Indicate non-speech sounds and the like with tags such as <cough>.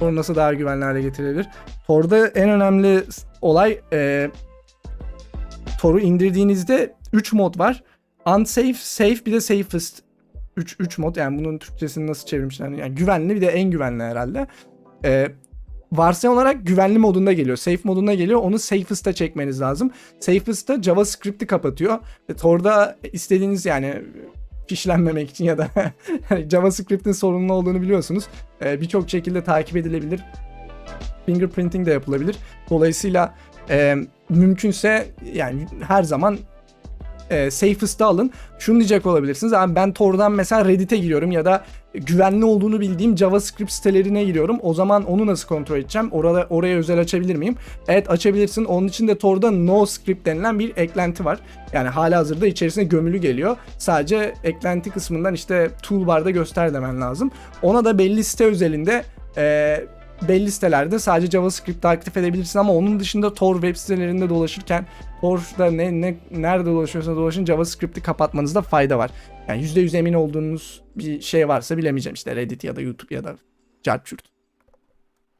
Tor nasıl daha güvenli hale getirilebilir? Tor'da en önemli olay e, Tor'u indirdiğinizde 3 mod var. Unsafe, safe bir de safest. 3 3 mod yani bunun Türkçesini nasıl çevirmişler? Yani güvenli bir de en güvenli herhalde. E, varsayım olarak güvenli modunda geliyor. Safe modunda geliyor. Onu safest'a çekmeniz lazım. Safest'ta JavaScript'i kapatıyor. Ve Tor'da istediğiniz yani fişlenmemek için ya da <laughs> JavaScript'in sorunlu olduğunu biliyorsunuz. Ee, Birçok şekilde takip edilebilir. Fingerprinting de yapılabilir. Dolayısıyla e, mümkünse yani her zaman e, safest'ı alın. Şunu diyecek olabilirsiniz. Abi ben Tor'dan mesela Reddit'e giriyorum ya da güvenli olduğunu bildiğim JavaScript sitelerine giriyorum. O zaman onu nasıl kontrol edeceğim? Orada oraya özel açabilir miyim? Evet açabilirsin. Onun için de Tor'da NoScript denilen bir eklenti var. Yani hala hazırda içerisine gömülü geliyor. Sadece eklenti kısmından işte toolbar'da göster demen lazım. Ona da belli site özelinde e, belli sitelerde sadece JavaScript aktif edebilirsin ama onun dışında Tor web sitelerinde dolaşırken Tor'da ne, ne nerede dolaşıyorsa dolaşın JavaScript'i kapatmanızda fayda var. Yani %100 emin olduğunuz bir şey varsa bilemeyeceğim işte Reddit ya da YouTube ya da Carchurt.